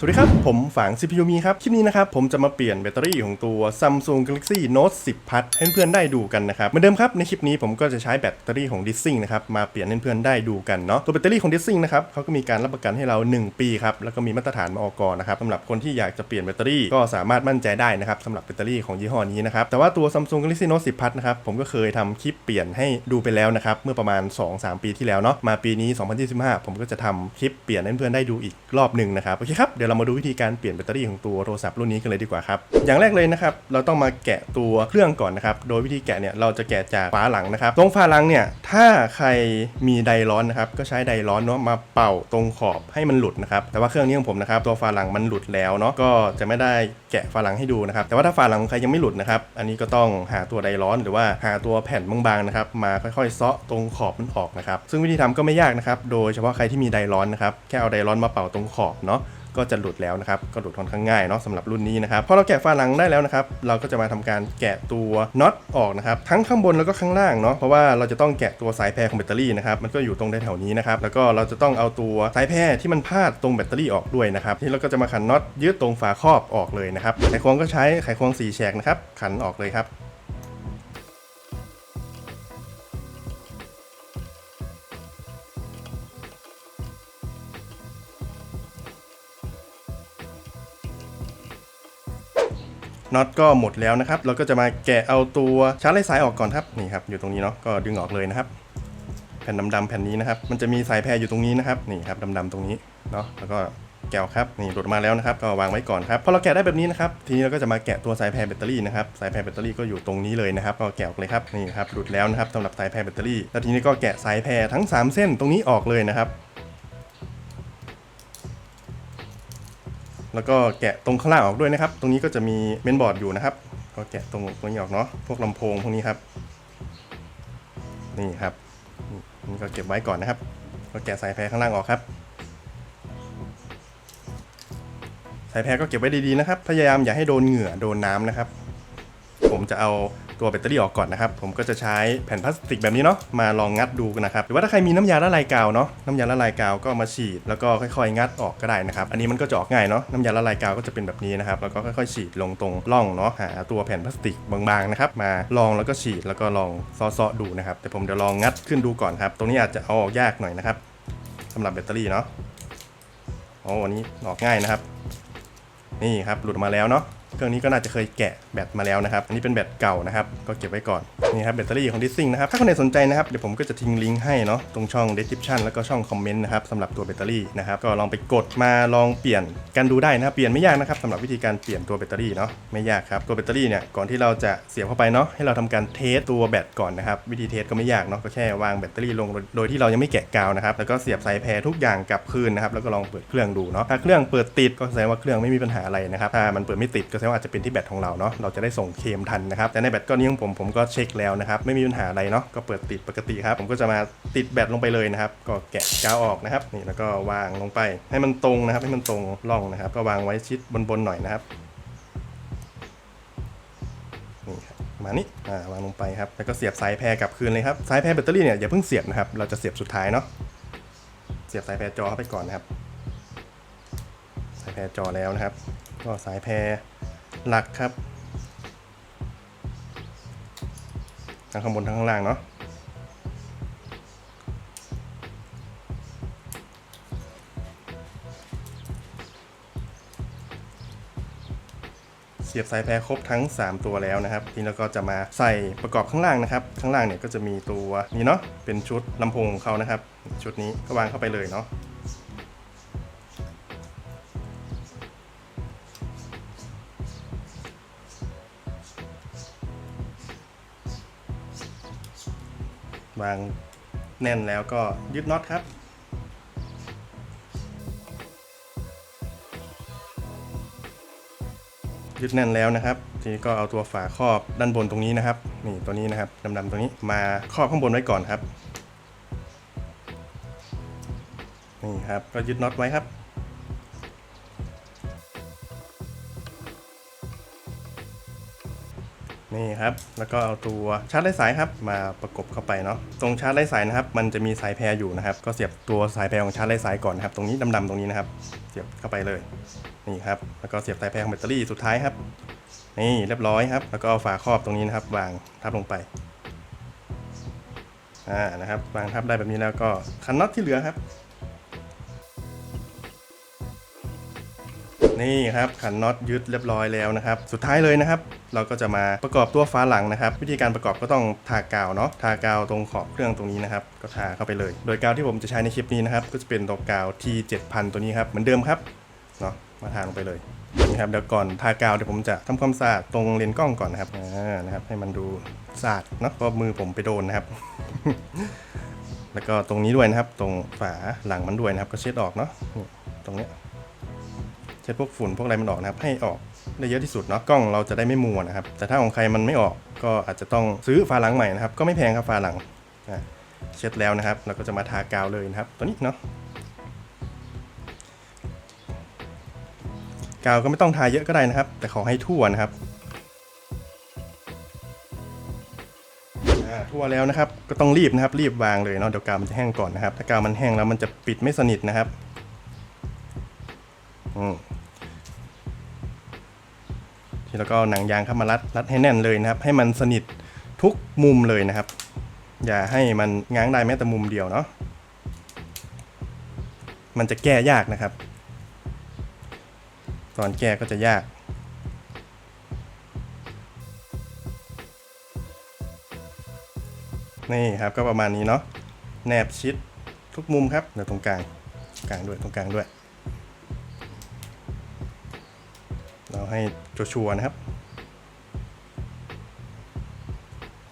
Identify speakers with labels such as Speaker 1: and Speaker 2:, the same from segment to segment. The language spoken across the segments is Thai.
Speaker 1: สวัสดีครับ ผมฝาง CPU มีครับ คลิปนี้นะครับ ผมจะมาเปลี่ยนแบตเตอรี่ของตัว Samsung Galaxy Note 10 Plus ให้เพื่อนได้ดูกันนะครับ เหมือนเดิมครับ ในคลิปนี้ผมก็จะใช้แบตเตอรี่ของ d i s i n g นะครับ มาเปลี่ยนให้เพื่อนได้ดูกันเนาะ ตัวแบตเตอรี่ของ d i s i n g นะครับเขาก็มีการรับประกันให้เรา 1 ปีครับ แล้วก็มีมาตรฐานมอกนะครับสำหรับคนที่อยากจะเปลี่ยนแบตเตอรี่ก็สามารถมั่นใจได้นะครับสำหรับแบตเตอรี่ของยี่ห้อนี้นะครับ แต่ว่าตัว Samsung Galaxy Note 10 Plus นะครับ ผมก็เคยทำคลิปเปลี่ยนให้ดูไปแล้วนะครับ เมื่อประมาณ 2-3 ปีที่แล้วเนาะ มาปีนี้ 2025 ผมก็จะทำคลิปเปลี่ยนให้เพื่อนได้ดูอีกรอบหนึ่งนะครับ โอเคครับเดี๋ยวเรามาดูวิธีการเปลี่ยนแบตเตอรี่ของตัวโทรศัพท์รุ่นนี้กันเลยดีกว่าครับ อย่างแรกเลยนะครับ เราต้องมาแกะตัวเครื่องก่อนนะครับ โดยวิธีแกะเนี่ยเราจะแกะจากฝาหลังนะครับ ตรงฝาหลังเนี่ยถ้าใครมีไดร้อนนะครับก็ใช้ไดร้อนเนาะมาเป่าตรงขอบให้มันหลุดนะครับ แต่ว่าเครื่องนี้ของผมนะครับตัวฝาหลังมันหลุดแล้วเนาะก็จะไม่ได้แกะฝาหลังให้ดูนะครับ แต่ว่าถ้าฝาหลังของใครยังไม่หลุดนะครับ อันนี้ก็ต้องหาตัวไดร้อน หรือว่าหาตัวแผ่นบางๆนะครับมาค่อยๆเซาะตรงขอบมันออกนะครับ ซึ่งวิธีทำก็ไม่ยากนะครับ โดยเฉพาะใครที่มีไดร้อนนะครับแค่เอาไดร้อนมาเป่าตรงขอบเนาะ ก็จะหลุดแล้วนะครับก็หลุดค่อนข้างง่ายเนาะสำหรับรุ่นนี้นะครับพอเราแกะฝาหลังได้แล้วนะครับเราก็จะมาทำการแกะตัวน็อตออกนะครับทั้งข้างบนแล้วก็ข้างล่างเนาะเพราะว่าเราจะต้องแกะตัวสายแพรของแบตเตอรี่นะครับมันก็อยู่ตรงแถวๆนี้นะครับแล้วก็เราจะต้องเอาตัวสายแพรที่มันพาดตรงแบตเตอรี่ออกด้วยนะครับที่เราก็จะมาขันน็อตยืดตรงฝาครอบออกเลยนะครับไขควงก็ใช้ไขควง4แฉกนะครับขันออกเลยครับ น็อตก็หมดแล้วนะครับ เราก็จะมาแกะเอาตัวชาร์จไร้สายออกก่อนครับนี่ครับอยู่ตรงนี้เนาะก็ดึงออกเลยนะครับ แผ่นดำๆแผ่นนี้นะครับ มันจะมีสายแพรอยู่ตรงนี้นะครับนี่ครับดำๆตรงนี้เนาะแล้วก็แกะครับนี่หลุดมาแล้วนะครับก็วางไว้ก่อนครับพอเราแกะได้แบบนี้นะครับทีนี้เราก็จะมาแกะตัวสายแพรแบตเตอรี่นะครับสายแพรแบตเตอรี่ก็อยู่ตรงนี้เลยนะครับก็แกะออกเลยครับนี่ครับหลุดแล้วนะครับสำหรับสายแพรแบตเตอรี่แล้วทีนี้ก็แกะสายแพรทั้ง 3 เส้นตรงนี้ออกเลยนะครับ แล้วก็แกะตรงข้างล่างออกด้วยนะครับ ตรงนี้ก็จะมีเมนบอร์ดอยู่นะครับ ก็แกะตรงตรงนี้ออกเนาะ พวกลำโพงพวกนี้ครับ นี่ครับ นี่ก็เก็บไว้ก่อนนะครับ ก็แกะสายแพรข้างล่างออกครับ สายแพรก็เก็บไว้ดีๆนะครับ พยายามอย่าให้โดนเหงื่อโดนน้ำนะครับ ผมจะเอา ตัวแบตเตอรี่ออกก่อนนะครับ ผมก็จะใช้แผ่นพลาสติกแบบนี้เนาะมาลองงัดดูกันนะครับหรือว่าถ้าใครมีน้ำยาละลายกาวเนาะน้ำยาละลายกาวก็มาฉีดแล้วก็ค่อยๆ งัดออกก็ได้นะครับอันนี้มันก็จะออกง่ายเนาะน้ำยาละลายกาวก็จะเป็นแบบนี้นะครับแล้วก็ค่อยๆ ฉีดลงตรงร่องเนาะหาตัวแผ่นพลาสติกบางๆนะครับมาลองแล้วก็ฉีดแล้วก็ลองซอๆดูนะครับแต่ผมเดี๋ยวลองงัดขึ้นดูก่อนครับตรงนี้อาจจะเอาออกยากหน่อยนะครับสำหรับแบตเตอรี่เนาะโอ้อันนี้ออกง่ายนะครับ นี่ครับหลุดมาแล้วเนาะ เครื่องนี้ก็น่าจะเคยแกะแบตมาแล้วนะครับ อันนี้เป็นแบตเก่านะครับ ก็เก็บไว้ก่อน นี่ครับแบตเตอรี่ของดิสซิงนะครับ ถ้าคนไหนสนใจนะครับ เดี๋ยวผมก็จะทิ้งลิงก์ให้เนาะ ตรงช่อง description แล้วก็ช่องคอมเมนต์นะครับสำหรับตัวแบตเตอรี่นะครับ ก็ลองไปกดมาลองเปลี่ยนกันดูได้นะครับ เปลี่ยนไม่ยากนะครับสำหรับวิธีการเปลี่ยนตัวแบตเตอรี่เนาะ ไม่ยากครับ ตัวแบตเตอรี่เนี่ย ก่อนที่เราจะเสียบเข้าไปเนาะ ให้เราทำการเทสตัวแบตก่อนนะครับ วิธีเทสก็ไม่ยากเนาะ ก็แค่วางแบตเตอรี่ลง โดยที่เรายังไม่แกะกาวนะครับ แล้วก็เสียบสายแพรทุกอย่างกลับคืนนะครับ แล้วก็ลองเปิดเครื่องดูเนาะถ้าเครื่องเปิดติดก็แสดงว่าเครื่องไม่มีปัญหาอะไรนะครับถ้ามันเปิดไม่ติดก็แสดงว่าอาจจะเป็นที่แบตของเราเนาะเราจะได้ส่งเคมทันนะครับแต่ในแบตก้อนนี้ของผมผมก็เช็คแล้วนะครับไม่มีปัญหาอะไรเนาะก็เปิดติดปกติครับ ผมก็จะมาติดแบตลงไปเลยนะครับ ก็แกะกาวออกนะครับนี่แล้วก็วางลงไป ให้มันตรงนะครับ ให้มันตรงร่องนะครับ ก็วางไว้ชิดบนๆหน่อยนะครับนี่ครับมานี้อ่าวางลงไปครับ แล้วก็เสียบสายแพรกลับคืนเลยครับ สายแพรแบตเตอรี่เนี่ยอย่าเพิ่งเสียบนะครับ เราจะเสียบสุดท้ายเนาะ เสียบสายแพรจอเข้าไปก่อนนะครับ สายแพรจอแล้วนะครับ ก็สายแพร หลักครับ ทั้งข้างบนทั้งข้างล่างเนาะเสียบสายแพรครบทั้ง 3 ตัวแล้วนะครับ ทีนี้เราก็จะมาใส่ประกอบข้างล่างนะครับ ข้างล่างเนี่ยก็จะมีตัวนี้เนาะเป็นชุดลำโพงของเขานะครับ ชุดนี้ก็วางเข้าไปเลยเนาะ วางแน่นแล้วก็ยึดน็อตครับยึดแน่นแล้วนะครับ ทีนี้ก็เอาตัวฝาครอบด้านบนตรงนี้นะครับ นี่ตัวนี้นะครับดำๆตรงนี้มาครอบข้างบนไว้ก่อนครับ นี่ครับ ก็ยึดน็อตไว้ครับ นี่ครับ แล้วก็เอาตัวชาร์จไร้สายครับมาประกบเข้าไปเนาะ ตรงชาร์จไร้สายนะครับ มันจะมีสายแพรอยู่นะครับ ก็เสียบตัวสายแพรของชาร์จไร้สายก่อนนะครับ ตรงนี้ดำๆตรงนี้นะครับ เสียบเข้าไปเลย นี่ครับ แล้วก็เสียบสายแพรของแบตเตอรี่สุดท้ายครับ นี่เรียบร้อยครับ แล้วก็เอาฝาครอบตรงนี้นะครับ วางทับลงไป อ่า นะครับ วางทับได้แบบนี้แล้วก็คันน็อตที่เหลือครับ นี่ครับขันน็อตยึดเรียบร้อยแล้วนะครับ สุดท้ายเลยนะครับ เราก็จะมาประกอบตัวฟ้าหลังนะครับ วิธีการประกอบก็ต้องทากาวเนาะทากาวตรงขอบเครื่องตรงนี้นะครับ ก็ทาเข้าไปเลย โดยกาวที่ผมจะใช้ในคลิปนี้นะครับ ก็จะเป็นตัวกาว T7000 ตัวนี้ครับเหมือนเดิมครับเนาะมาทาลงไปเลยนี่ครับเดี๋ยวก่อนทากาวเดี๋ยวผมจะทำความสะอาดตรงเลนส์กล้องก่อนนะครับอ่านะครับ ให้มันดูสะอาดเนาะเพราะมือผมไปโดนนะครับ แล้วก็ตรงนี้ด้วยนะครับ ตรงฝาหลังมันด้วยนะครับ ก็เช็ดออกเนาะตรงเนี้ย ช็ดพวกฝุ่นพวกอะไรมันออกนะครับให้ออกได้เยอะที่สุดเนาะกล้องเราจะได้ไม่มัวนะครับ แต่ถ้าของใครมันไม่ออกก็อาจจะต้องซื้อฝาหลังใหม่นะครับ ก็ไม่แพงครับฝาหลังเช็ดแล้วนะครับ เราก็จะมาทากาวเลยนะครับ ตัวนี้เนาะกาวก็ไม่ต้องทาเยอะก็ได้นะครับ แต่ขอให้ทั่วนะครับทั่วแล้วนะครับก็ต้องรีบนะครับ รีบวางเลยเนาะเดี๋ยวกาวมันจะแห้งก่อนนะครับ ถ้ากาวมันแห้งแล้วมันจะปิดไม่สนิทนะครับอืม แล้วก็หนังยางเข้ามารัดรัดให้แน่นเลยนะครับ ให้มันสนิททุกมุมเลยนะครับ อย่าให้มันง้างได้แม้แต่มุมเดียวเนาะมันจะแก้ยากนะครับ ตอนแก้ก็จะยากนี่ครับก็ประมาณนี้เนาะแนบชิดทุกมุมครับเดี๋ยวตรงกลาง กลางด้วยตรงกลางด้วย ให้ชัวร์นะครับ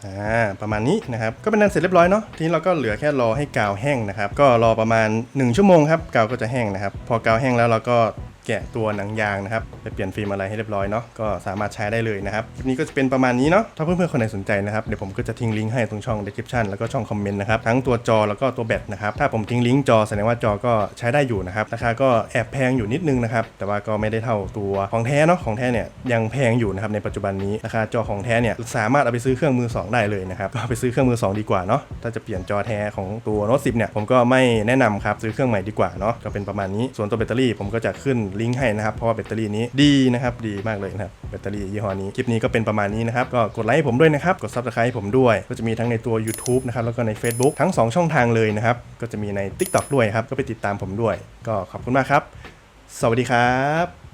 Speaker 1: อ่าประมาณนี้นะครับก็เป็นอันเสร็จเรียบร้อยเนาะทีนี้เราก็เหลือแค่รอให้กาวแห้งนะครับ ก็รอประมาณ 1 ชั่วโมงครับกาวก็จะแห้งนะครับ พอกาวแห้งแล้วเราก็ แกะตัวหนังยางนะครับไปเปลี่ยนฟิล์มอะไรให้เรียบร้อยเนาะก็สามารถใช้ได้เลยนะครับคลิปนี้ก็จะเป็นประมาณนี้เนาะถ้าเพื่อนๆคนไหนสนใจนะครับเดี๋ยวผมก็จะทิ้งลิงก์ให้ตรงช่อง description แล้วก็ช่องคอมเมนต์นะครับทั้งตัวจอแล้วก็ตัวแบตนะครับถ้าผมทิ้งลิงก์จอแสดงว่าจอก็ใช้ได้อยู่นะครับราคาก็แอบแพงอยู่นิดนึงนะครับแต่ว่าก็ไม่ได้เท่าตัวของแท้เนาะของแท้เนี่ยยังแพงอยู่นะครับในปัจจุบันนี้ราคาจอของแท้เนี่ยสามารถเอาไปซื้อเครื่องมือสองได้เลยนะครับก็เอาไปซื้อเครื่องมือสองดีกว่าเนาะถ้าจะเปลี่ยนจอแท้ของตัวโน้ต10เนี่ยผมก็ไม่แนะนำครับซื้อเครื่องใหม่ดีกว่าเนาะก็เป็นประมาณนี้ส่วนตัวแบตเตอรี่ผมก็จะขึ้นลิงก์ให้นะครับ เพราะว่าแบตเตอรี่นี้ดีนะครับ ดีมากเลยนะครับ แบตเตอรี่ยี่ห้อนี้ คลิปนี้ก็เป็นประมาณนี้นะครับ ก็กดไลค์ให้ผมด้วยนะครับ กดซับสไครต์ให้ผมด้วย ก็จะมีทั้งในตัว YouTube นะครับ แล้วก็ใน Facebook ทั้ง 2 ช่องทางเลยนะครับ ก็จะมีใน TikTok ด้วยครับ ก็ไปติดตามผมด้วย ก็ขอบคุณมากครับ สวัสดีครับ